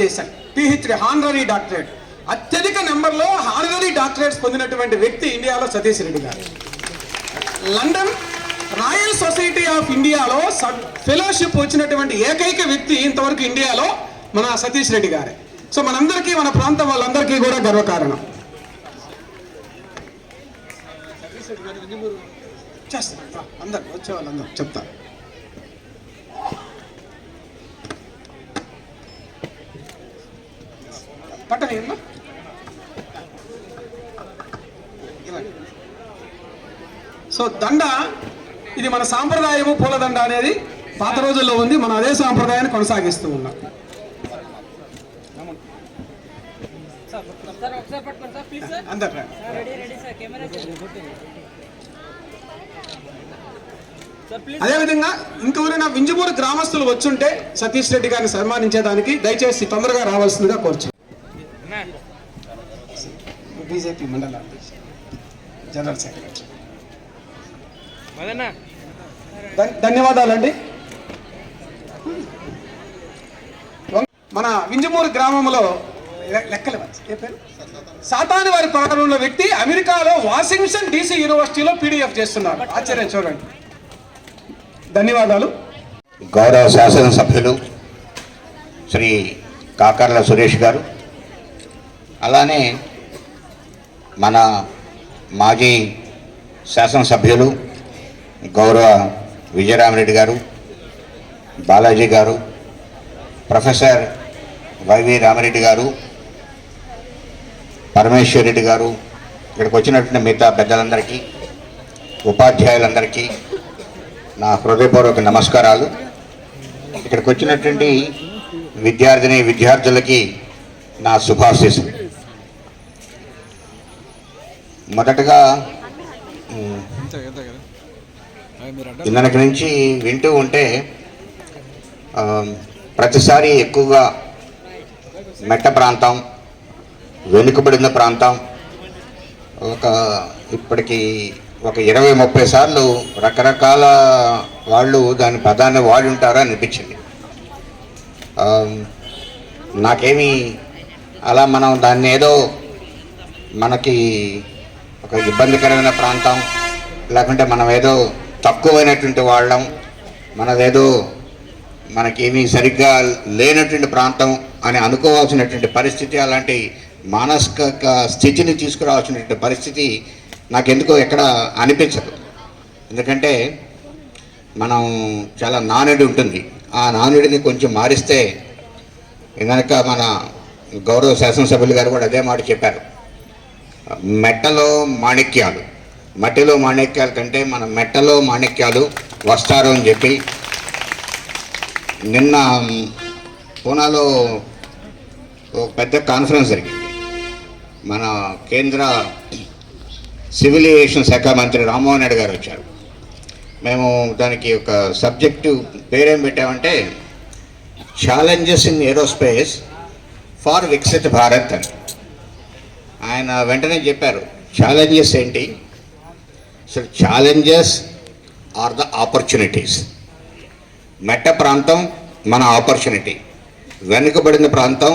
చేశాను doctorate PhD honorary doctorate అత్యధిక నెంబర్లో హానరీ డాక్టరేట్స్ పొందినటువంటి వ్యక్తి ఇండియాలో సతీష్ రెడ్డి గారు. లండన్ రాయల్ సొసైటీ ఆఫ్ ఇండియాలో సబ్ ఫెలోషిప్ వచ్చినటువంటి ఏకైక వ్యక్తి ఇంతవరకు ఇండియాలో మన సతీష్ రెడ్డి గారే. సో మనందరికీ మన ప్రాంతం వాళ్ళందరికీ కూడా గర్వకారణం. చేస్తాను అందరు వచ్చే వాళ్ళందరూ చెప్తాను పట్టని సో దండ ఇది మన సాంప్రదాయము పూలదండ అనేది పాత రోజుల్లో ఉంది మన అదే సాంప్రదాయాన్ని కొనసాగిస్తూ ఉన్నాం. అందరు అదేవిధంగా ఇంకెవరైనా వింజమూరు గ్రామస్తులు వచ్చుంటే సతీష్ రెడ్డి గారిని సన్మానించేదానికి దయచేసి తొందరగా రావాల్సిందిగా కోరుచు బీజేపీ మండల అధ్యక్షుడు, జనరల్ సెక్రటరీ ధన్యవాదాలండి. మన వింజమూరు గ్రామంలో లెక్కలు. ఏ పేరు? సాతాని వారి ప్రాంతంలో వ్యక్తి అమెరికాలో వాషింగ్టన్ డీసీ యూనివర్సిటీలో పీడిఎఫ్ చేస్తున్నారు. ఆశ్చర్యం చూడండి. ధన్యవాదాలు. గౌరవ శాసనసభ్యులు శ్రీ కాకర్ల సురేష్ గారు అలానే మన మాజీ శాసనసభ్యులు గౌరవ విజయరామరెడ్డి గారు బాలాజీ గారు ప్రొఫెసర్ వైవి రామరెడ్డి గారు పరమేశ్వర్ రెడ్డి గారు ఇక్కడికి వచ్చినటువంటి మిగతా పెద్దలందరికీ ఉపాధ్యాయులందరికీ నా హృదయపూర్వక నమస్కారాలు. ఇక్కడికి వచ్చినటువంటి విద్యార్థిని విద్యార్థులకి నా శుభాశీస్సులు. మొదటగా ఇందనకి నుంచి వింటూ ఉంటే ప్రతిసారి ఎక్కువగా మెట్ట ప్రాంతం వెనుకబడిన ప్రాంతం ఒక ఇప్పటికి ఒక ఇరవై ముప్పై సార్లు రకరకాల వాళ్ళు దాని పదాన్ని వాడి ఉంటారని అనిపించింది నాకేమీ అలా మనం దాన్ని ఏదో మనకి ఒక ఇబ్బందికరమైన ప్రాంతం లేకుంటే మనం ఏదో తక్కువైనటువంటి వాళ్ళం మనదేదో మనకేమీ సరిగ్గా లేనటువంటి ప్రాంతం అని అనుకోవాల్సినటువంటి పరిస్థితి అలాంటి మానసిక స్థితిని తీసుకురావాల్సినటువంటి పరిస్థితి నాకెందుకో ఎక్కడ అనిపించదు. ఎందుకంటే మనం చాలా నానుడి ఉంటుంది. ఆ నానుడిని కొంచెం మారిస్తే కనుక మన గౌరవ శాసనసభ్యులు గారు కూడా అదే మాట చెప్పారు. మెట్టలో మాణిక్యాలు. మట్టిలో మాణిక్యాల కంటే మన మెట్టలో మాణిక్యాలు వస్తారు అని చెప్పి నిన్న పూనాలో ఒక పెద్ద కాన్ఫరెన్స్ జరిగింది. మన కేంద్ర సివిల్ ఏవియేషన్ శాఖ మంత్రి రామ్మోహన్ రెడ్డి గారు వచ్చారు. మేము దానికి ఒక సబ్జెక్టు పేరేం పెట్టామంటే challenges in aerospace for Viksit Bharat అని. ఆయన వెంటనే చెప్పారు ఛాలెంజెస్ ఏంటి? So challenges are the opportunities మెట్ట ప్రాంతం మన ఆపర్చునిటీ వెనుకబడిన ప్రాంతం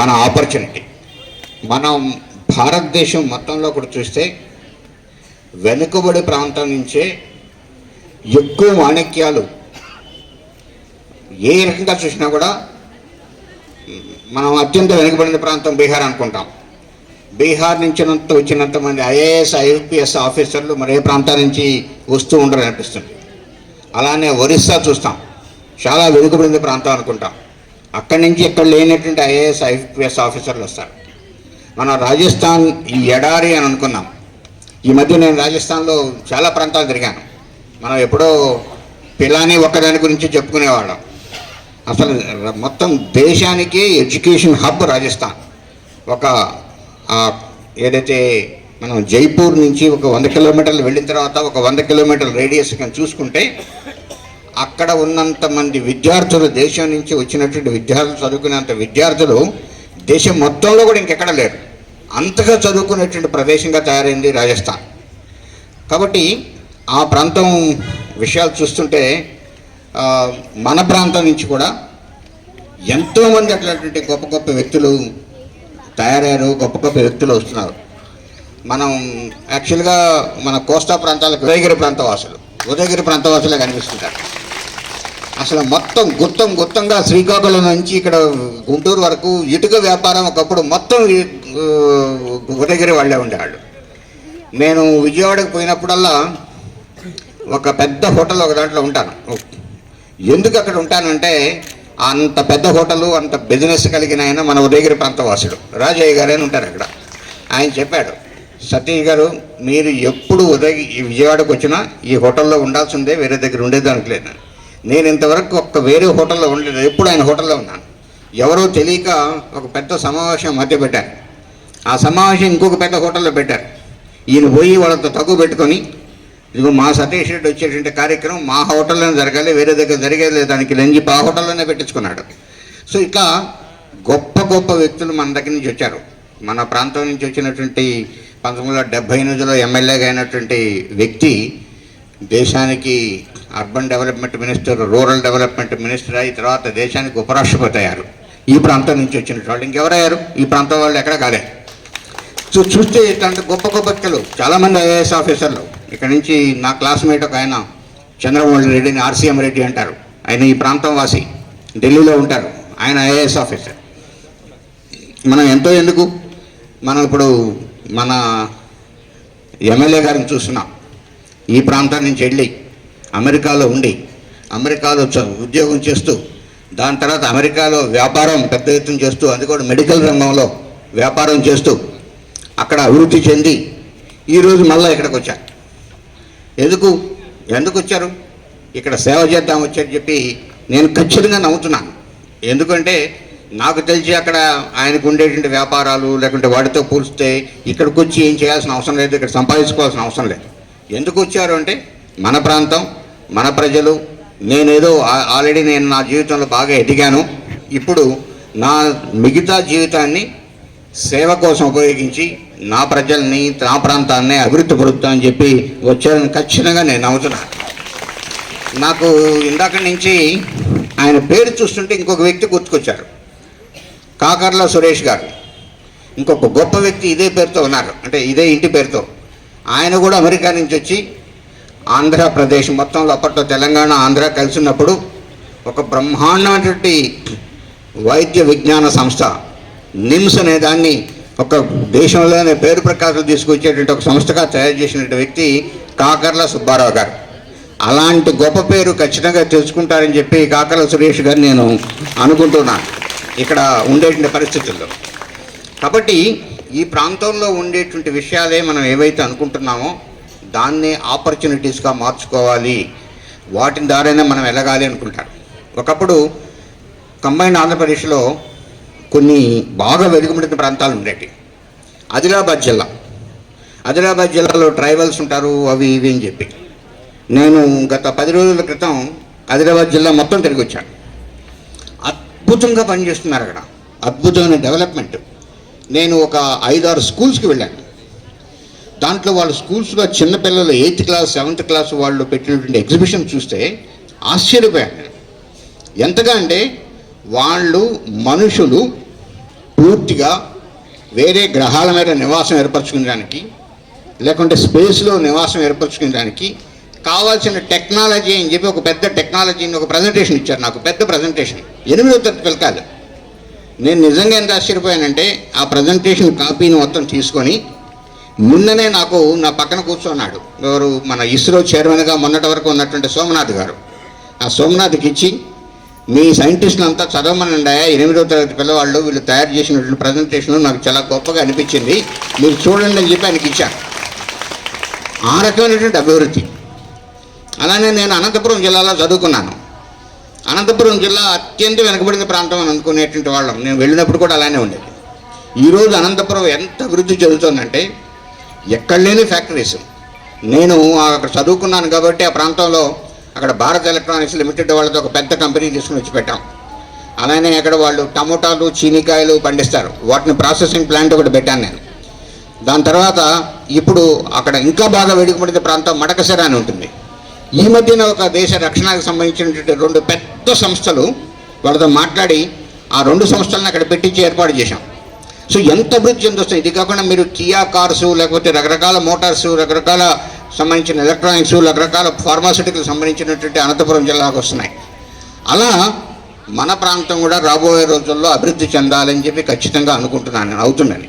మన ఆపర్చునిటీ మనం భారతదేశం మొత్తంలో కూడా చూస్తే వెనుకబడి ప్రాంతం నుంచే ఎక్కువ మాణిక్యాలు ఏ రకంగా చూసినా కూడా మనం అత్యంత వెనుకబడిన ప్రాంతం బీహార్ అనుకుంటాం. బీహార్ నుంచి అంత వచ్చినంత మంది ఐఏఎస్ ఐపీఎస్ ఆఫీసర్లు మరే ప్రాంతాల నుంచి వస్తూ ఉండరు అనిపిస్తుంది. అలానే ఒరిస్సా చూస్తాం. చాలా వెనుకబడిన ప్రాంతం అనుకుంటాం. అక్కడి నుంచి ఇక్కడ లేనటువంటి ఐఏఎస్ ఐపీఎస్ ఆఫీసర్లు వస్తారు. మనం రాజస్థాన్ ఈ ఎడారి అని అనుకున్నాం. ఈ మధ్య నేను రాజస్థాన్లో చాలా ప్రాంతాలు తిరిగాను. మనం ఎప్పుడో పిల్లని ఒక్కదాని గురించి చెప్పుకునేవాళ్ళం. అసలు మొత్తం దేశానికి ఎడ్యుకేషన్ హబ్ రాజస్థాన్. ఒక ఏదైతే మనం జైపూర్ నుంచి ఒక వంద కిలోమీటర్లు వెళ్ళిన తర్వాత ఒక వంద కిలోమీటర్ల రేడియస్ కానీ చూసుకుంటే అక్కడ ఉన్నంత మంది విద్యార్థులు దేశం నుంచి వచ్చినటువంటి విద్యార్థులు చదువుకునేంత విద్యార్థులు దేశం మొత్తంలో కూడా ఇంకెక్కడ లేరు. అంతగా చదువుకునేటువంటి ప్రదేశంగా తయారైంది రాజస్థాన్. కాబట్టి ఆ ప్రాంతం విషయాలు చూస్తుంటే మన ప్రాంతం నుంచి కూడా ఎంతోమంది అట్లాంటి గొప్ప గొప్ప వ్యక్తులు తయారయ్యారు గొప్ప గొప్ప వ్యక్తులు వస్తున్నారు. మనం యాక్చువల్గా మన కోస్తా ప్రాంతాలకు ఉదయగిరి ప్రాంత వాసులు ఉదయగిరి ప్రాంత వాసులే కనిపిస్తుంటారు. అసలు మొత్తం గుత్తం గుత్తంగా శ్రీకాకుళం నుంచి ఇక్కడ గుంటూరు వరకు ఇటుక వ్యాపారం ఒకప్పుడు మొత్తం ఉదయగిరి వాళ్ళే ఉండేవాళ్ళు. నేను విజయవాడకు పోయినప్పుడల్లా ఒక పెద్ద హోటల్ ఒక దాంట్లో ఉంటాను. ఎందుకు అక్కడ ఉంటానంటే అంత పెద్ద హోటలు అంత బిజినెస్ కలిగిన ఆయన మన ఉదయగిరి ప్రాంతవాసుడు. రాజయ్య గారు అని ఉంటారు అక్కడ. ఆయన చెప్పాడు సతీష్ గారు మీరు ఎప్పుడు ఉదయ విజయవాడకు వచ్చినా ఈ హోటల్లో ఉండాల్సిందే వేరే దగ్గర ఉండేదానికి లేదు నేను ఇంతవరకు ఒక్క వేరే హోటల్లో ఉండలేదు ఎప్పుడు ఆయన హోటల్లో ఉన్నాను. ఎవరో తెలియక ఒక పెద్ద సమావేశం మధ్య పెట్టారు. ఆ సమావేశం ఇంకొక పెద్ద హోటల్లో పెట్టారు. ఈయన పోయి వాళ్ళతో తక్కువ పెట్టుకొని ఇదిగో మా సతీష్ రెడ్డి వచ్చేటువంటి కార్యక్రమం మా హోటల్లోనే జరగాలి వేరే దగ్గర జరిగేది లేదు. దానికి లంచి ఆ హోటల్లోనే పెట్టించుకున్నాడు. సో ఇట్లా గొప్ప గొప్ప వ్యక్తులు మన దగ్గర నుంచి వచ్చారు. మన ప్రాంతం నుంచి వచ్చినటువంటి పంతొమ్మిది వందల డెబ్బై ఎనిమిదిలో ఎమ్మెల్యేగా అయినటువంటి వ్యక్తి దేశానికి urban development minister rural development minister అయిన తర్వాత దేశానికి ఉపరాష్ట్రపతి అయ్యారు. ఈ ప్రాంతం నుంచి వచ్చిన వాళ్ళు ఇంకెవరయ్యారు? ఈ ప్రాంతం వాళ్ళు ఎక్కడ కాలే సో చూస్తే ఇట్లాంటి గొప్ప గొప్ప వ్యక్తులు చాలామంది ఐఏఎస్ ఆఫీసర్లు ఇక్కడ నుంచి నా క్లాస్మేట్ ఒక ఆయన చంద్రమోహన్ రెడ్డిని ఆర్సీఎం రెడ్డి అంటారు. ఆయన ఈ ప్రాంతం వాసి ఢిల్లీలో ఉంటారు. ఆయన ఐఏఎస్ ఆఫీసర్. మనం ఎంతో ఎందుకు? మనం ఇప్పుడు మన ఎమ్మెల్యే గారిని చూస్తున్నాం. ఈ ప్రాంతం నుంచి వెళ్ళి అమెరికాలో ఉండి అమెరికాలో చ- ఉద్యోగం చేస్తూ దాని తర్వాత అమెరికాలో వ్యాపారం పెద్ద ఎత్తున చేస్తూ అది కూడా మెడికల్ రంగంలో వ్యాపారం చేస్తూ అక్కడ అభివృద్ధి చెంది ఈరోజు మళ్ళీ ఇక్కడికి వచ్చారు. ఎందుకు? ఎందుకు వచ్చారు ఇక్కడ సేవ చేద్దాం వచ్చారని చెప్పి నేను ఖచ్చితంగా నవ్వుతున్నాను ఎందుకంటే నాకు తెలిసి అక్కడ ఆయనకు ఉండేటువంటి వ్యాపారాలు లేకుంటే వాటితో పోలిస్తే ఇక్కడికి వచ్చి ఏం చేయాల్సిన అవసరం లేదు ఇక్కడ సంపాదించుకోవాల్సిన అవసరం లేదు. ఎందుకు వచ్చారు అంటే మన ప్రాంతం మన ప్రజలు నేనేదో ఆల్రెడీ నేను నా జీవితంలో బాగా ఎదిగాను. ఇప్పుడు నా మిగతా జీవితాన్ని సేవ కోసం ఉపయోగించి నా ప్రజల్ని నా ప్రాంతాన్ని అభివృద్ధి పడుతుందని అని చెప్పి వచ్చారని ఖచ్చితంగా నేను నమ్ముతున్నాను నాకు ఇందాక నుంచి ఆయన పేరు చూస్తుంటే ఇంకొక వ్యక్తి గుర్తుకొచ్చారు. కాకర్ల సురేష్ గారు. ఇంకొక గొప్ప వ్యక్తి ఇదే పేరుతో ఉన్నారు. అంటే ఇదే ఇంటి పేరుతో. ఆయన కూడా అమెరికా నుంచి వచ్చి ఆంధ్రప్రదేశ్ మొత్తంలో అప్పట్లో తెలంగాణ ఆంధ్ర కలిసి ఉన్నప్పుడు ఒక బ్రహ్మాండమైనటువంటి వైద్య విజ్ఞాన సంస్థ నిమ్స్ అనే దాన్ని ఒక దేశంలోనే పేరు ప్రకాశం తీసుకొచ్చేటువంటి ఒక సంస్థగా తయారు చేసినటువంటి వ్యక్తి కాకర్ల సుబ్బారావు గారు. అలాంటి గొప్ప పేరు ఖచ్చితంగా తెలుసుకుంటారని చెప్పి కాకర్ల సురేష్ గారు నేను అనుకుంటున్నాను ఇక్కడ ఉండేటువంటి పరిస్థితుల్లో. కాబట్టి ఈ ప్రాంతంలో ఉండేటువంటి విషయాలే మనం ఏవైతే అనుకుంటున్నామో దాన్నే ఆపర్చునిటీస్గా మార్చుకోవాలి. వాటిని ద్వారానే మనం వెళ్ళగాలి అనుకుంటారు. ఒకప్పుడు కంబైన్ ఆంధ్రప్రదేశ్లో కొన్ని బాగా వెలుగుబడిన ప్రాంతాలు ఉండేవి ఆదిలాబాద్ జిల్లా. ఆదిలాబాద్ జిల్లాలో ట్రైబల్స్ ఉంటారు అవి ఇవి అని చెప్పి. నేను గత పది రోజుల క్రితం ఆదిలాబాద్ జిల్లా మొత్తం తిరిగి వచ్చాను. అద్భుతంగా పనిచేస్తున్నారు అక్కడ. అద్భుతమైన డెవలప్మెంట్. నేను ఒక ఐదారు స్కూల్స్కి వెళ్ళాను. దాంట్లో వాళ్ళ స్కూల్స్లో చిన్నపిల్లలు ఎయిత్ క్లాస్ సెవెంత్ క్లాస్ వాళ్ళు పెట్టినటువంటి ఎగ్జిబిషన్ చూస్తే ఆశ్చర్యపోయాను ఎంతగా అంటే వాళ్ళు మనుషులు పూర్తిగా వేరే గ్రహాల మీద నివాసం ఏర్పరచుకునేదానికి లేకుంటే స్పేస్లో నివాసం ఏర్పరచుకోవడానికి కావాల్సిన టెక్నాలజీ అని చెప్పి ఒక పెద్ద టెక్నాలజీని ఒక ప్రజెంటేషన్ ఇచ్చారు నాకు పెద్ద ప్రజెంటేషన్. ఎనిమిదో తరగతి పిల్లకాయలు. నేను నిజంగా ఎంత ఆశ్చర్యపోయానంటే ఆ ప్రజెంటేషన్ కాపీని మొత్తం తీసుకొని నిన్ననే నాకు నా పక్కన కూర్చున్నాడు. ఎవరు మన ఇస్రో చైర్మన్గా మొన్నటి వరకు ఉన్నటువంటి సోమనాథ్ గారు. ఆ సోమనాథ్కి ఇచ్చి మీ సైంటిస్టులు అంతా చదవమనండి ఎనిమిదో తరగతి పిల్లవాళ్ళు వీళ్ళు తయారు చేసినటువంటి ప్రజెంటేషన్ నాకు చాలా గొప్పగా అనిపించింది. మీరు చూడండి అని చెప్పి ఆయనకి ఇచ్చాను. ఆ రకమైనటువంటి అభివృద్ధి. అలానే నేను అనంతపురం జిల్లాలో చదువుకున్నాను. అనంతపురం జిల్లా అత్యంత వెనుకబడిన ప్రాంతం అని అనుకునేటువంటి వాళ్ళం. నేను వెళ్ళినప్పుడు కూడా అలానే ఉండేది. ఈరోజు అనంతపురం ఎంత అభివృద్ధి చెందుతుందంటే ఎక్కడ లేని ఫ్యాక్టరీస్. నేను అక్కడ చదువుకున్నాను కాబట్టి ఆ ప్రాంతంలో అక్కడ భారత్ ఎలక్ట్రానిక్స్ లిమిటెడ్ వాళ్ళతో ఒక పెద్ద కంపెనీ తీసుకుని వచ్చి పెట్టాం. అలానే అక్కడ వాళ్ళు టమోటాలు చీనికాయలు పండిస్తారు. వాటిని ప్రాసెసింగ్ ప్లాంట్ ఒకటి పెట్టాను నేను. దాని తర్వాత ఇప్పుడు అక్కడ ఇంకా బాగా వేడుకపడిన ప్రాంతం మడకసెర అని ఉంటుంది. ఈ మధ్యన ఒక దేశ రక్షణకు సంబంధించినటువంటి రెండు పెద్ద సంస్థలు వాళ్ళతో మాట్లాడి ఆ రెండు సంస్థలను అక్కడ పెట్టించి ఏర్పాటు చేశాం. సో ఎంత అభివృద్ధి చెందొస్తుంది? ఇది కాకుండా మీరు కియా కార్సు లేకపోతే రకరకాల మోటార్సు రకరకాల సంబంధించిన ఎలక్ట్రానిక్స్ రకరకాల ఫార్మాసిటికల్ సంబంధించినటువంటి అనంతపురం జిల్లాకు వస్తున్నాయి. అలా మన ప్రాంతం కూడా రాబోయే రోజుల్లో అభివృద్ధి చెందాలని చెప్పి ఖచ్చితంగా అనుకుంటున్నాను నేను అవుతుందని.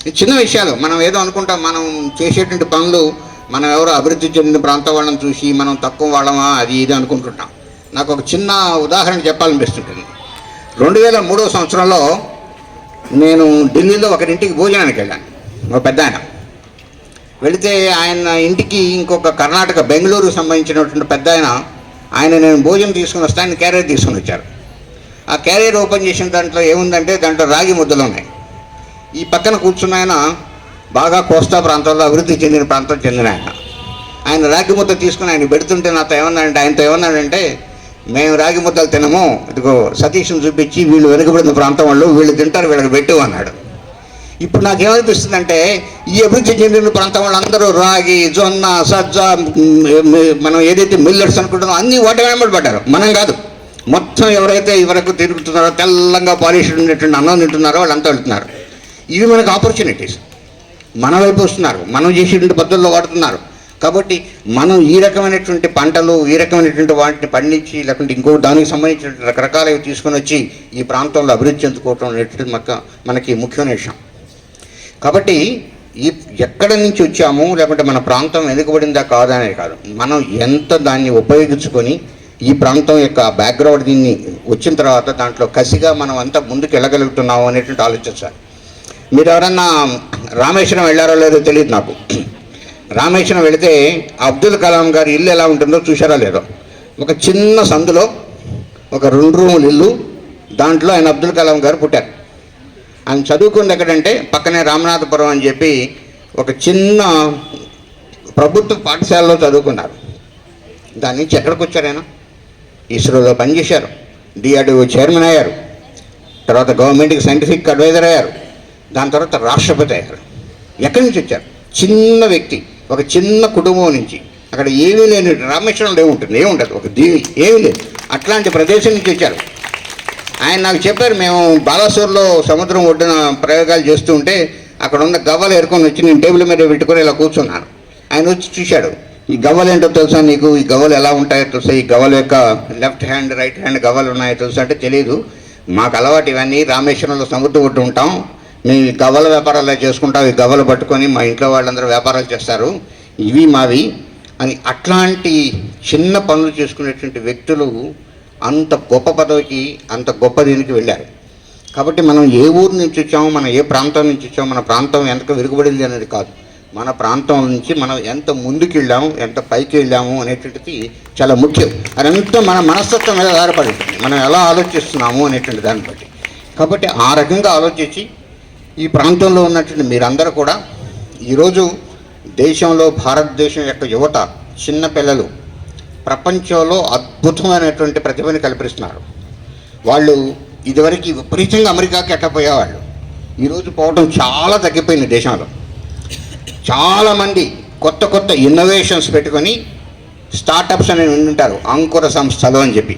ఇది చిన్న విషయాలు మనం ఏదో అనుకుంటాం మనం చేసేటువంటి పనులు మనం ఎవరో అభివృద్ధి చెందిన ప్రాంతం వాళ్ళని చూసి మనం తక్కువ వాళ్ళమా అది ఇది అనుకుంటుంటాం. నాకు ఒక చిన్న ఉదాహరణ చెప్పాలనిపిస్తుంటుంది. రెండు వేల మూడో సంవత్సరంలో నేను ఢిల్లీలో ఒకరింటికి భోజనానికి వెళ్ళాను. ఒక పెద్ద ఆయన వెళితే ఆయన ఇంటికి ఇంకొక కర్ణాటక బెంగళూరుకు సంబంధించినటువంటి పెద్ద ఆయన ఆయన నేను భోజనం తీసుకుని వస్తాను క్యారియర్ తీసుకుని వచ్చారు. ఆ క్యారియర్ ఓపెన్ చేసిన దాంట్లో ఏముందంటే దాంట్లో రాగి ముద్దలు ఉన్నాయి. ఈ పక్కన కూర్చున్న ఆయన బాగా కోస్తా ప్రాంతంలో అభివృద్ధి చెందిన ప్రాంతం చెందిన ఆయన. ఆయన రాగి ముద్ద తీసుకుని ఆయన పెడుతుంటే నాతో ఏమన్నాడంటే ఆయనతో ఏమన్నాడంటే మేము రాగి ముద్దలు తినము. ఇదిగో సతీష్ను చూపించి వీళ్ళు వెనుకబడిన ప్రాంతం వాళ్ళు వీళ్ళు తింటారు వీళ్ళకి పెట్టు అన్నాడు. ఇప్పుడు నాకేమనిపిస్తుందంటే ఈ అభివృద్ధి చెందిన ప్రాంతం వాళ్ళందరూ రాగి జొన్న సజ్జ మనం ఏదైతే మిల్లెట్స్ అనుకుంటున్నాం అన్నీ వాటి వెంబడి పడ్డారు మనం కాదు. మొత్తం ఎవరైతే ఇవరకు తిరుగుతున్నారో తెల్లంగా పాలిష్ ఉండేటువంటి అన్నం తింటున్నారో వాళ్ళంతా వెళ్తున్నారు. ఇవి మనకు ఆపర్చునిటీస్ మన వైపు వస్తున్నారు. మనం చేసేటువంటి పద్ధతుల్లో వాడుతున్నారు. కాబట్టి మనం ఈ రకమైనటువంటి పంటలు ఈ రకమైనటువంటి వాటిని పండించి లేకుంటే ఇంకో దానికి సంబంధించిన రకరకాలవి తీసుకొని వచ్చి ఈ ప్రాంతంలో అభివృద్ధి చెందుకోవటం అనేటువంటి మనకి ముఖ్యమైన విషయం. కాబట్టి ఈ ఎక్కడి నుంచి వచ్చాము లేకుంటే మన ప్రాంతం వెనుకబడిందా కాదా అనేది కాదు. మనం ఎంత దాన్ని ఉపయోగించుకొని ఈ ప్రాంతం యొక్క బ్యాక్గ్రౌండ్ దీన్ని వచ్చిన తర్వాత దాంట్లో కసిగా మనం అంతా ముందుకు వెళ్ళగలుగుతున్నాము అనేటువంటి ఆలోచించాలి మీరు ఎవరన్నా రామేశ్వరం వెళ్ళారో లేదో తెలియదు నాకు. రామేశ్వరం వెళితే అబ్దుల్ కలాం గారి ఇల్లు ఎలా ఉంటుందో చూసారా లేదో? ఒక చిన్న సందులో ఒక రెండు రూములు ఇల్లు దాంట్లో ఆయన అబ్దుల్ కలాం గారు పుట్టారు. ఆయన చదువుకుంది ఎక్కడంటే పక్కనే రామనాథపురం అని చెప్పి ఒక చిన్న ప్రభుత్వ పాఠశాలలో చదువుకున్నారు. దాని నుంచి ఎక్కడికి వచ్చారైనా ఇస్రోలో పనిచేశారు డిఆర్డిఓ చైర్మన్ అయ్యారు. తర్వాత గవర్నమెంట్కి సైంటిఫిక్ అడ్వైజర్ అయ్యారు. దాని తర్వాత రాష్ట్రపతి అయ్యారు. ఎక్కడి నుంచి వచ్చారు? చిన్న వ్యక్తి ఒక చిన్న కుటుంబం నుంచి. అక్కడ ఏమీ లేని రామేశ్వరంలో ఏముంటుంది ఏముండదు ఒక దీవి ఏమీ లేదు. అట్లాంటి ప్రదేశం నుంచి వచ్చారు. ఆయన నాకు చెప్పారు మేము బాలాసూర్లో సముద్రం ఒడ్డున ప్రయోగాలు చేస్తూ ఉంటే అక్కడ ఉన్న గవ్వలు ఎరుకొని వచ్చి నేను టేబుల్ మీద పెట్టుకొని ఇలా కూర్చున్నాను. ఆయన వచ్చి చూశాడు ఈ గవ్వలు ఏంటో తెలుసా నీకు? ఈ గవ్వలు ఎలా ఉంటాయో తెలుసా? ఈ గవ్వల యొక్క లెఫ్ట్ హ్యాండ్ రైట్ హ్యాండ్ గవ్వలు ఉన్నాయో తెలుసా అంటే తెలియదు మాకు అలవాటు ఇవన్నీ రామేశ్వరంలో సముద్రం ఒడ్డు ఉంటాం. మేము ఈ గవ్వల వ్యాపారాలు చేసుకుంటాం. ఈ గవ్వలు పట్టుకొని మా ఇంట్లో వాళ్ళందరూ వ్యాపారాలు చేస్తారు. ఇవి మావి అని అట్లాంటి చిన్న పనులు చేసుకునేటువంటి వ్యక్తులు అంత గొప్ప పదవికి అంత గొప్ప దీనికి వెళ్ళారు. కాబట్టి మనం ఏ ఊరు నుంచి వచ్చామో మనం ఏ ప్రాంతం నుంచి వచ్చామో మన ప్రాంతం ఎంత వెలుగుబడింది అనేది కాదు. మన ప్రాంతం నుంచి మనం ఎంత ముందుకు వెళ్ళాము ఎంత పైకి వెళ్ళాము అనేటువంటిది చాలా ముఖ్యం. అదంతా మన మనస్తత్వం మీద ఆధారపడి ఉంటుంది మనం ఎలా ఆలోచిస్తున్నాము అనేటువంటి దాన్ని బట్టి. కాబట్టి ఆ రకంగా ఆలోచించి ఈ ప్రాంతంలో ఉన్నటువంటి మీరందరూ కూడా ఈరోజు దేశంలో భారతదేశం యొక్క యువత చిన్న పిల్లలు ప్రపంచంలో అద్భుతమైనటువంటి ప్రతిభని కల్పిస్తున్నారు. వాళ్ళు ఇదివరకు విపరీతంగా అమెరికాకి ఎట్టపోయేవాళ్ళు ఈరోజు పోవడం చాలా తగ్గిపోయింది దేశంలో. చాలామంది కొత్త కొత్త ఇన్నోవేషన్స్ పెట్టుకొని స్టార్టప్స్ అని ఉంటారు అంకుర సంస్థలు అని చెప్పి.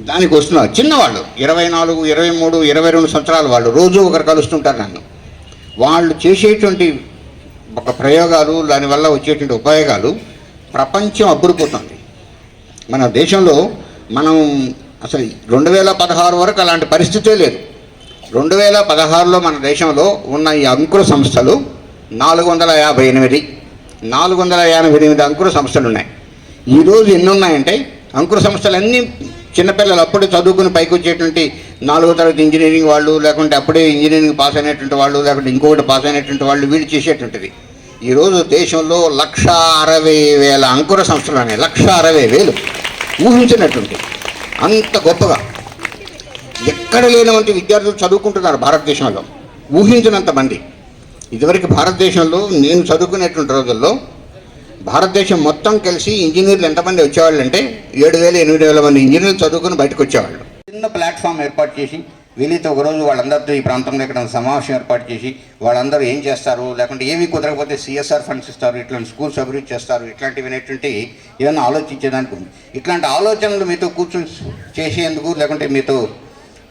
దానికి వస్తున్నారు. చిన్నవాళ్ళు ఇరవై నాలుగు ఇరవై మూడు ఇరవై రెండు సంవత్సరాల వాళ్ళు రోజు ఒకరు కలుస్తుంటారు నన్ను. వాళ్ళు చేసేటువంటి ఒక ప్రయోగాలు దానివల్ల వచ్చేటువంటి ఉపయోగాలు ప్రపంచం అబ్బుడిపోతుంది మన దేశంలో మనం అసలు రెండు వేల పదహారు వరకు అలాంటి పరిస్థితే లేదు. రెండు వేల పదహారులో మన దేశంలో ఉన్న ఈ అంకుర సంస్థలు నాలుగు వందల యాభై ఎనిమిది నాలుగు వందల యాభై ఎనిమిది అంకుర సంస్థలు ఉన్నాయి. ఈరోజు ఎన్ని ఉన్నాయంటే అంకుర సంస్థలు అన్నీ చిన్నపిల్లలు అప్పుడే చదువుకుని పైకి వచ్చేటువంటి నాలుగో తరగతి ఇంజనీరింగ్ వాళ్ళు లేకుంటే అప్పుడే ఇంజనీరింగ్ పాస్ అయినటువంటి వాళ్ళు లేకుంటే ఇంకొకటి పాస్ అయినటువంటి వాళ్ళు వీళ్ళు చేసేటువంటిది. ఈరోజు దేశంలో లక్ష అరవై వేల అంకుర సంస్థలు ఉన్నాయి. లక్ష అరవై వేలు. ఊహించినటువంటి అంత గొప్పగా. ఎక్కడ లేనటువంటి విద్యార్థులు చదువుకుంటున్నారు భారతదేశంలో. ఊహించినంత మంది. ఇదివరకు భారతదేశంలో నేను చదువుకునేటువంటి రోజుల్లో భారతదేశం మొత్తం కలిసి ఇంజనీర్లు ఎంతమంది వచ్చేవాళ్ళు అంటే ఏడు వేల ఎనిమిది వేల మంది ఇంజనీర్లు చదువుకుని బయటకు వచ్చేవాళ్ళు. చిన్న ప్లాట్ఫామ్ ఏర్పాటు చేసి వీలైతే ఒకరోజు వాళ్ళందరితో ఈ ప్రాంతంలో ఇక్కడ సమావేశం ఏర్పాటు చేసి వాళ్ళందరూ ఏం చేస్తారు? లేకుంటే ఏమీ కుదరకపోతే సిఎస్ఆర్ ఫండ్స్ ఇస్తారు ఇట్లాంటి స్కూల్స్ అభివృద్ధి చేస్తారు ఇట్లాంటివి అనేటువంటి ఏదైనా ఆలోచించేదానికి ఉంది. ఇట్లాంటి ఆలోచనలు మీతో కూర్చొని చేసేందుకు లేకుంటే మీతో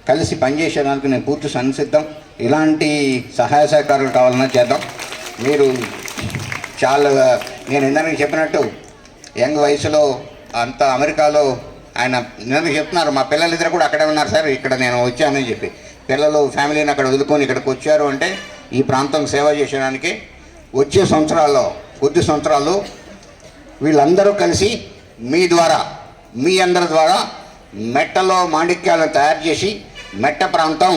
కలిసి పనిచేసేదానికి నేను పూర్తి సంసిద్ధం ఇలాంటి సహాయ సహకారాలు కావాలన్నా చేద్దాం. మీరు చాలా నేను ఇందాక చెప్పినట్టు యంగ్ వయసులో అంత అమెరికాలో ఆయన నిన్న చెప్తున్నారు మా పిల్లలిద్దరు కూడా అక్కడే ఉన్నారు సార్ ఇక్కడ నేను వచ్చానని చెప్పి. పిల్లలు ఫ్యామిలీని అక్కడ వదులుకొని ఇక్కడికి వచ్చారు అంటే ఈ ప్రాంతం సేవ చేసేదానికి వచ్చే సంవత్సరాల్లో కొద్ది సంవత్సరాలు వీళ్ళందరూ కలిసి మీ ద్వారా మీ అందరి ద్వారా మెట్టలో మాణిక్యాలను తయారు చేసి మెట్ట ప్రాంతం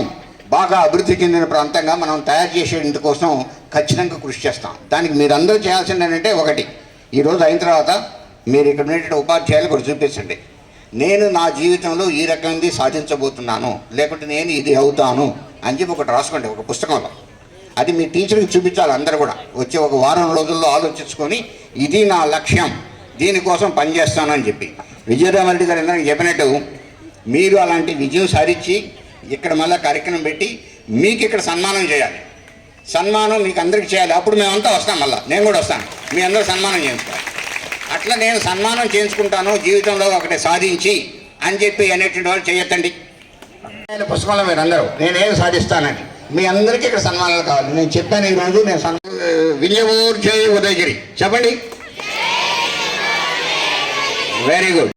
బాగా అభివృద్ధి చెందిన ప్రాంతంగా మనం తయారు చేసేందుకోసం ఖచ్చితంగా కృషి చేస్తాం. దానికి మీరందరూ చేయాల్సింది ఏంటంటే ఒకటి ఈరోజు అయిన తర్వాత మీరు ఇక్కడ ఉన్నటువంటి ఉపాధ్యాయులు కూడా చూపించండి. నేను నా జీవితంలో ఈ రకంది సాధించబోతున్నాను. లేకుంటే నేను ఇది అవుతాను అని చెప్పి ఒకటి రాసుకోండి ఒక పుస్తకంలో. అది మీ టీచర్కి చూపించాలి అందరూ కూడా. వచ్చే ఒక వారం రోజుల్లో ఆలోచించుకొని ఇది నా లక్ష్యం దీనికోసం పనిచేస్తానని చెప్పి. విజయరామరెడ్డి గారు ఇందాక చెప్పినట్టు మీరు అలాంటి విజయం సాధించి ఇక్కడ మళ్ళీ కార్యక్రమం పెట్టి మీకు ఇక్కడ సన్మానం చేయాలి. సన్మానం మీకు అందరికి చేయాలి. అప్పుడు మేమంతా వస్తాం మళ్ళీ. నేను కూడా వస్తాను. మీ అందరూ సన్మానం చేయించుకోవాలి అట్లా నేను సన్మానం చేయించుకుంటాను జీవితంలో ఒకటి సాధించి అని చెప్పి అనేటువంటి వాళ్ళు చేయొద్దండి. పుస్తకంలో మీరు అందరూ నేనేం సాధిస్తానని. మీ అందరికీ ఇక్కడ సన్మానాలు కావాలి. నేను చెప్పాను ఈరోజు నేను సన్మా విజయమూర్జయ్ ఉదయగిరి. చెప్పండి. Very good